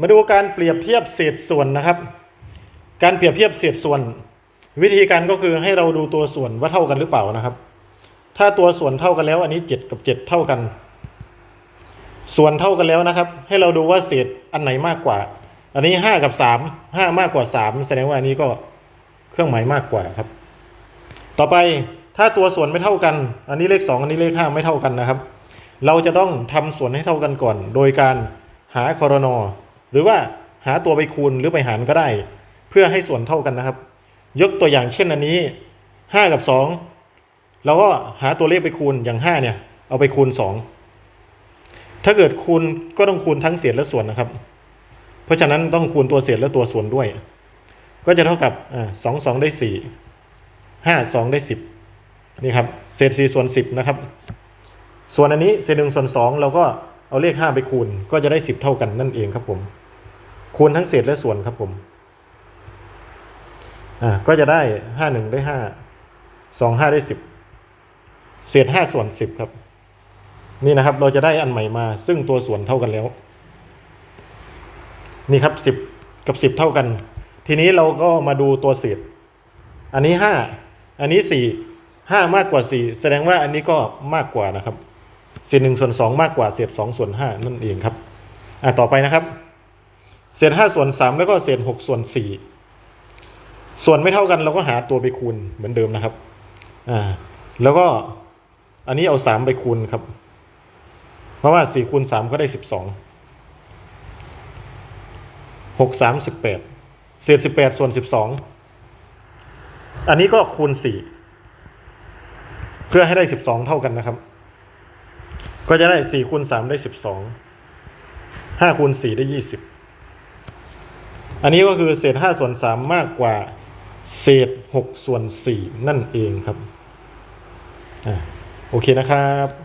มาดูการเปรียบเทียบเศษส่วนนะครับ การเปรียบเทียบเศษส่วน วิธีการก็คือให้เราดูตัวส่วนว่าเท่ากันหรือเปล่านะครับ ถ้าตัวส่วนเท่ากันแล้ว อันนี้ 7 กับ 7 เท่ากัน ส่วนเท่ากันแล้วนะครับ ให้เราดูว่าเศษอันไหนมากกว่า อันนี้ 5 กับ 3 5 มากกว่า 3 แสดงว่าอันนี้ก็เครื่องหมายมากกว่าครับ ต่อไปถ้าตัวส่วนไม่เท่ากัน อันนี้เลข 2 อันนี้เลข 5 ไม่เท่ากันนะครับ เราจะต้องทำส่วนให้เท่ากันก่อน โดยการหาคอรนอ หรือว่าหาตัวไปคูณหรือไปหารก็ได้ เพื่อให้ส่วนเท่ากันนะครับ ยกตัวอย่างเช่นอันนี้ 5 กับ 2 เราก็หาตัวเลขไปคูณอย่าง 5 เนี่ย เอาไปคูณ 2 ถ้าเกิดคูณก็ต้องคูณทั้งเศษและส่วนนะครับ เพราะฉะนั้นต้องคูณตัวเศษและตัวส่วนด้วย ก็จะเท่ากับอ่าสองสองได้สี่ห้าสองได้สิบนี่ครับเศษสี่ส่วนสิบนะครับ ส่วนอันนี้เศษหนึ่งส่วนสองเราก็เอาเลขห้าไปคูณก็จะได้สิบเท่ากันนั่นเองครับผม คูณทั้งเศษและส่วนครับผม อ่า ก็จะได้ห้าหนึ่งได้ห้าสองห้าได้สิบเศษห้าส่วนสิบครับ นี่นะครับเราจะได้อันใหม่มา ซึ่งตัวส่วนเท่ากันแล้ว นี่ครับสิบกับสิบเท่ากัน ทีนี้เราก็มาดูตัวเศษ อันนี้ห้าอันนี้สี่ห้ามากกว่าสี่แสดงว่าอันนี้ก็มากกว่านะครับเศษหนึ่งส่วนสองมากกว่าเศษสองส่วนห้านั่นเองครับ อ่าต่อไปนะครับ เศษห้าส่วนสามแล้วก็เศษหกส่วนสี่ส่วนไม่เท่ากันเราก็หาตัวไปคูณเหมือนเดิมนะครับ อ่า แล้วก็อันนี้เอาสามไปคูณครับ เพราะว่าสี่คูณสามก็ได้สิบสองหกสามสิบแปดเศษสิบแปดส่วนสิบสองอันนี้ก็คูณสี่เพื่อให้ได้สิบสองเท่ากันนะครับ ก็จะได้สี่คูณสามได้สิบสองห้าคูณสี่ได้ยี่สิบ อันนี้ก็คือเศษห้าส่วนสามมากกว่าเศษหกส่วนสี่นั่นเองครับอ่าโอเคนะครับ